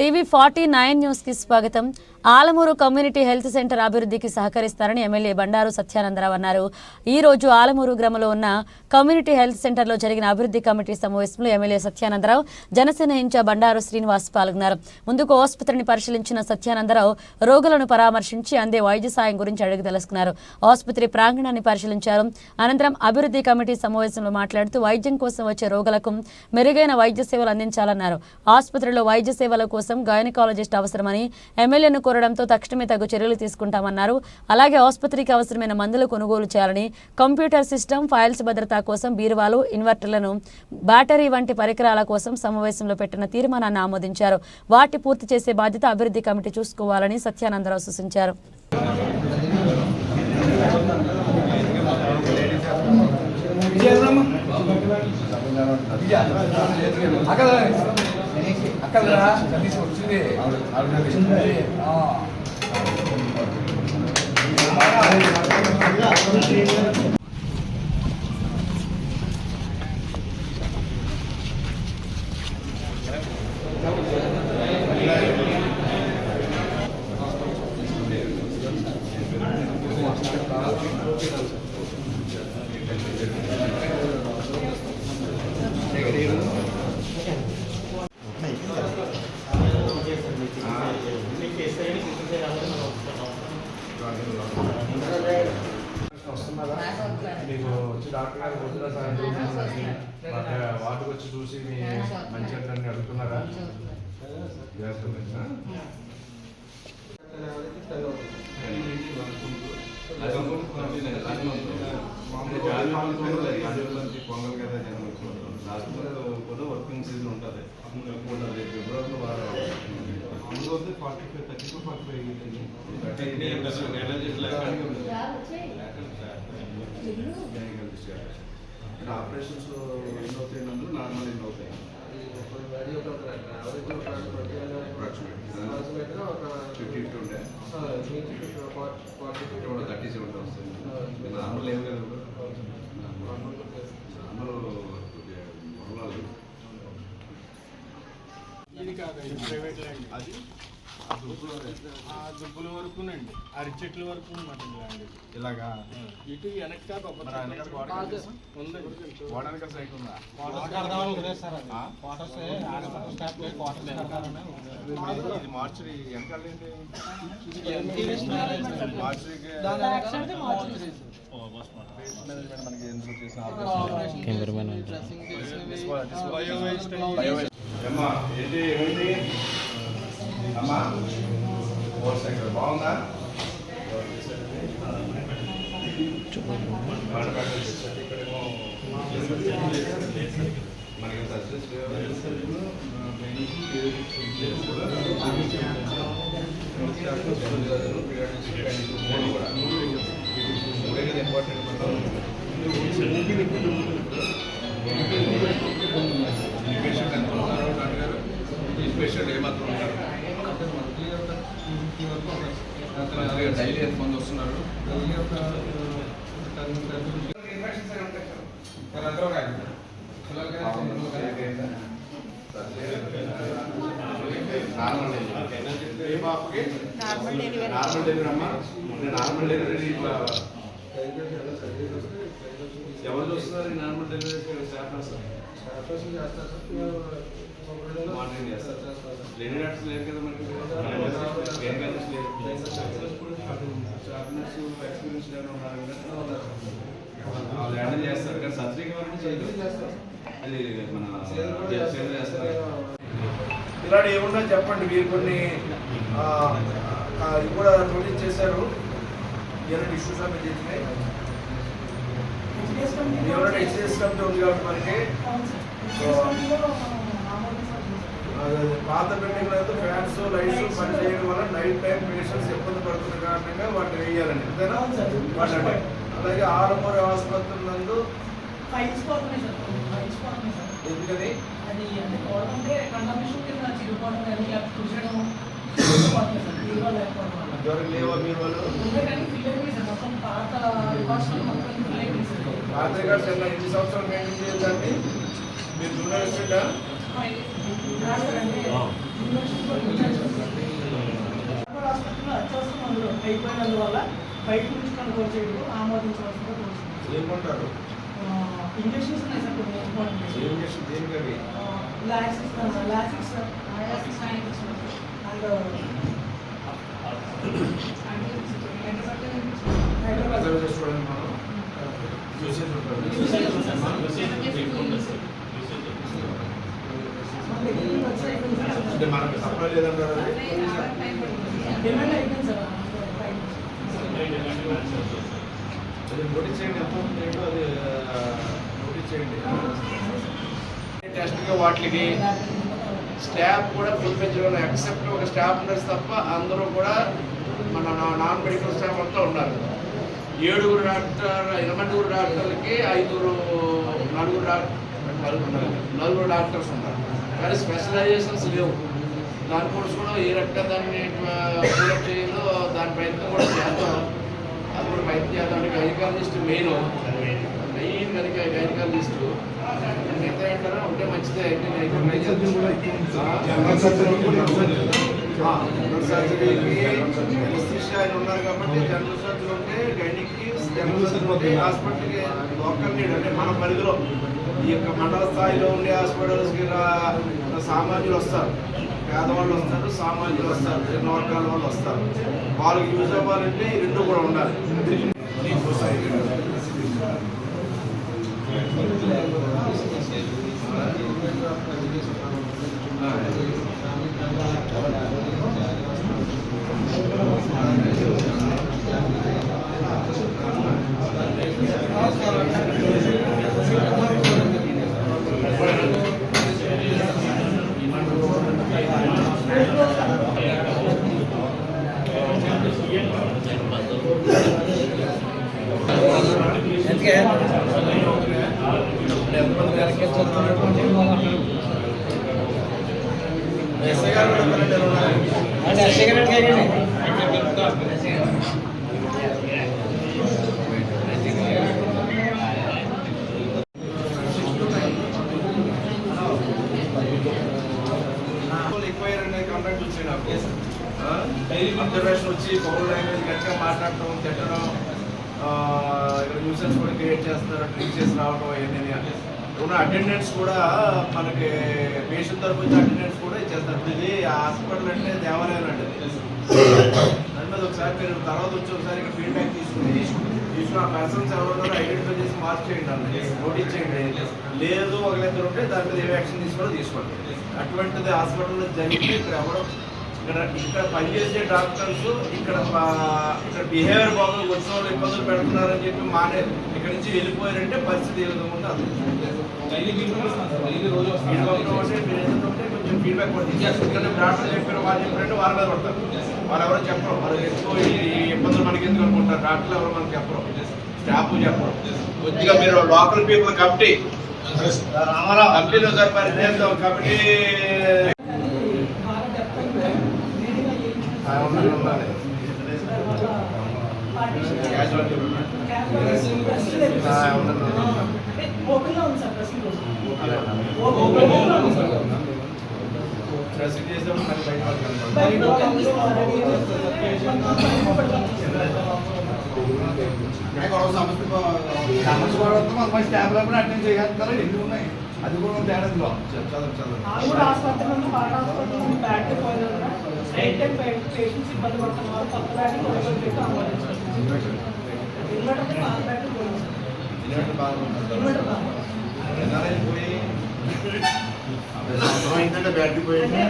TV forty nine న్యూస్కి స్వాగతం. Alamuru community health centre అభివృద్ధికి సహకరిస్తారని ఎమ్మెల్యే బండారు సత్యానందరావు అన్నారు. ఈ రోజు ఆలమూరు గ్రామంలో ఉన్న కమ్యూనిటీ హెల్త్ సెంటర్లో జరిగిన అభివృద్ధి కమిటీ సమావేశంలో ఎమ్మెల్యే సత్యానందరావు జనసేన ఇన్ఛార్జ్ బండారు శ్రీనివాస్ పాల్గొన్నారు. ముందుకు ఆసుపత్రిని పరిశీలించిన సత్యానందరావు రోగులను పరామర్శించి అందే వైద్య సాయం గురించి అడిగి తెలుసుకున్నారు. ఆసుపత్రి ప్రాంగణాన్ని పరిశీలించారు. అనంతరం అభివృద్ధి కమిటీ సమావేశంలో మాట్లాడుతూ వైద్యం కోసం వచ్చే రోగులకు మెరుగైన వైద్య సేవలు అందించాలన్నారు. ఆసుపత్రిలో వైద్య సేవల కోసం గైనకాలజిస్ట్ అవసరమని ఎమ్మెల్యేను కోరడంతో తక్షణమే తగు చర్యలు తీసుకుంటామన్నారు. అలాగే ఆసుపత్రికి అవసరమైన మందులు కొనుగోలు చేయాలని కంప్యూటర్ సిస్టమ్ ఫైల్స్ భద్రత కోసం బీరువాలు ఇన్వర్టర్లను బ్యాటరీ వంటి పరికరాల కోసం సమావేశంలో పెట్టిన తీర్మానాన్ని ఆమోదించారు. వాటి పూర్తి చేసే బాధ్యత అభివృద్ధి కమిటీ చూసుకోవాలని సత్యానందరావు సూచించారు. అక్కడ అక్కడ కనీస వచ్చింది ఆ. వస్తున్నారా మీకు వచ్చి డాక్టర్ గారు పొద్దున సాయంత్రం వాటికి వచ్చి చూసి మీ మంచి అన్ని అడుగుతున్నారా పొంగల్ కదా జనం కూడా వర్కింగ్ సీజన్ ఉంటుంది. అందులో forty five thirty to forty five operations ఎన్ని అవుతాయి నందు నార్మల్ ఎన్ని అవుతాయి? ఫిఫ్టీ ఫిఫ్టీ ఉండే. థర్టీ సెవెంటీ వస్తుంది నార్మల్ ఏం లేదు నార్మల్. మొదలాలు ఇది కాదు ఇది ప్రైవేట్ ల్యాండ్ అది ఆ దుబ్బుల వరకునండి అరిచెట్ల వరకు ల్యాండ్. ఇలాగా? ఇటు వెనక కొబ్బరి మరి వెనకాల గోడ కట్టేసా? ఉందండి. గోడ వెనకాల సైట్ ఉందా? ఆ? ఇది మార్చురీ వెనకాల ఏంటి? ఏమ్మా ఏంటి ఏమైంది? అమ్మా ఫోర్ సెకండ్ బాగుందా? మనకి సక్సెస్ ఇంపార్టెంట్ పేషెంట్ ఏమాత్రం ఉన్నారు డైలీ ఎంతమంది వస్తున్నారు నార్మల్ డెలివరీ అమ్మా. నార్మల్ డెలివరీ ఇట్లా ఎవరు చూస్తున్నారు నార్మల్ డెలివరీ స్టాఫ్ మార్నింగ్ చేస్తారు. లేని కాదు ఎక్స్పీరియన్స్ వాళ్ళు హ్యాండిల్ చేస్తారు కానీ సర్జరీకి వరకు చేయలేదు అది మన సేవ చేస్తారు ఇలాంటి ఏమున్నా చెప్పండి మీరు కొన్ని ఇవి కూడా నోటీస్ చేశారు. ఎలాంటి ఇష్యూస్ అన్నీ చేసినాయి ఎవరైనా కమిటీ ఉంది కాబట్టి మనకి. పాత బిల్డింగ్ అయితే ఫ్యాన్స్ లైట్స్ పని చేయడం వల్ల నైట్ టైం పేషెంట్స్ ఇబ్బంది పడుతున్న కారణంగా వాటిని వేయాలండి. అంతేనా? అలాగే ఆరుమూరి ఆసుపత్రి నందు ఎందుకని? లేవా మీరు వాళ్ళు? పాత ఎన్ని సంవత్సరాలు మెయింటైన్ చేయాలండి మీరు జూనియర్ స్టూడెంట్ రాదు సార్ అంటే యూనివర్సిటీ అయిపోయినందువల్ల బయట నుంచి కొనుగోలు చేయడం ఆమోదించవలసిందిగా కోరుతున్నాను ఏమంటారు? ఇంజక్షన్స్ ఉన్నాయి సార్ కొన్ని ఇంపార్టెంట్ ఏం చేసి దేనికి అవి లాక్సిస్ లాక్సిస్ అండ్ అంటే మనకు సప్లై లేదంటారు? డిమాండ్ అయిపోయింది సార్? అది నోటీస్ చేయండి ఎంత ఉంది అది నోటీస్ చేయండి టెస్ట్గా వాటికి స్టాఫ్ కూడా ఫుల్ పెంచడం ఎక్సెప్ట్ ఒక స్టాఫ్ నర్స్ తప్ప అందరూ కూడా మన నా- నాన్ మెడికల్ స్టాఫ్ అంతా ఉన్నారు. ఏడుగురు డాక్టర్ ఎనిమిదిగురు డాక్టర్లకి ఐదుగురు నలుగురు డాక్టర్ నలుగురు నలుగురు డాక్టర్స్ ఉన్నారు. కానీ స్పెషలైజేషన్స్ లేవు. దాని కోసం కూడా ఏ రకంగా దాన్ని పూరప్ చేయాలో దాని ప్రయత్నం కూడా చేద్దాం అది కూడా ప్రయత్నం చేద్దాం. అంటే గైనకాలజిస్ట్ మెయిన్ మెయిన్ కనుక గైనకాలజిస్ట్. మిగతా ఏంటారా ఉంటే మంచిదే. అయితే నేను ట్రై చేస్తాను. జనరల్ సర్జరీ కూడా ఉంది. ఆ, జనరల్ సర్జరీకి ఎనస్థీషియా ఆయన ఉన్నారు కాబట్టి జనరల్ సర్జరీ ఉంటే గైనిక్కి జనరల్ సర్జరీ ఉంటే హాస్పిటల్కి లోకల్ నీడ్ అంటే మన పరిధిలో ఈ యొక్క మండల స్థాయిలో ఉండే హాస్పిటల్స్కి రా- సామాన్యులు వస్తారు. పేదవాళ్ళు వస్తారు సామాన్యులు వస్తారు చిన్న వర్గాల వాళ్ళు వస్తారు. వాళ్ళకి యూజ్ అవ్వాలంటే ఈ రెండు కూడా ఉండాలి. అబ్జర్వేషన్ వచ్చి పౌర్ లాంగ్వేజ్ గట్టిగా మాట్లాడటం తిట్టడం ఆ, ఇక్కడ న్యూసెన్స్ కూడా క్రియేట్ చేస్తున్నారు డ్రింక్ చేసి రావడం అవన్నీ ఉన్న అటెండెన్స్ కూడా మనకి పేషెంట్ తరపు నుంచి అటెండెన్స్ కూడా ఇచ్చేస్తారు. ఇది హాస్పిటల్ అంటే దేవాలయం అంటే దాని మీద ఒకసారి మీరు తర్వాత వచ్చి ఒకసారి ఇక్కడ ఫీడ్బ్యాక్ తీసుకుని తీసుకుని ఆ పర్సన్స్ ఎవరు ఉన్నారో ఐడెంటిఫై చేసి మార్క్ చేయండి అన్నది నోటీస్ చేయండి లేదు ఒకరిద్దరు ఉంటే దాని మీద ఏ యాక్షన్ తీసుకోవాలో తీసుకోండి. అటువంటిది హాస్పిటల్లో జరిగితే ఇక్కడ ఎవరో ఇక్కడ ఇక్కడ పనిచేసే డాక్టర్స్ ఇక్కడ ఇక్కడ బిహేవియర్ బాగా వచ్చిన వాళ్ళు ఇబ్బందులు పెడుతున్నారని చెప్పి మానే ఇక్కడ నుంచి వెళ్ళిపోయారంటే పరిస్థితి ఏ విధంగా ఉందో అది కొంచెం ఫీడ్బ్యాక్ కూడా తీసేస్తారు ఎందుకంటే డాక్టర్ చెప్పారు వాళ్ళు చెప్పారంటే వాళ్ళ మీద పడతారు. వాళ్ళు ఎవరో చెప్పరు. వాళ్ళు ఎక్కువ ఇబ్బందులు మనకి ఎందుకు అనుకుంటారు? డాక్టర్లు ఎవరు మనకి చెప్పరు. స్టాఫ్ చెప్పరు. కొద్దిగా మీరు లోకల్ పీపుల్ కమిటీ కమిటీలో సార్ మరి చేద్దాం కమిటీ బాగా డెప్త్ రీడింగ్ అయ్యి ఆ, ఉండాలి, ఉండాలి. పార్టీషన్ Casualty ఉండాలి. ఆ, ఉండాలి, ఉండాలి. అంటే ఓపెన్గా ఉంది సార్ ప్రశ్న అదే. ఓపెన్గా ఉంది సార్ డ్రెస్సింగ్ చేసేటప్పుడు మరి బయట వాళ్ళకి కనపడదు. బయట అది కూడా తేడా చదువు చదవండి నైట్ టైం పేషెంట్స్ ఇబ్బంది పడుతున్న వారు కొత్త బ్యాట్ కొనుగోలు పెట్టి ఆమోదించారు. ఇన్వర్టర్ పాత బ్యాట్ పోయింది ఇన్వర్టర్ బాగుంటుంది ఇన్వర్టర్ బాగా ఎన్నారైనా పోయి సంవత్సరం అయిందంటే బ్యాటరీ పోయింది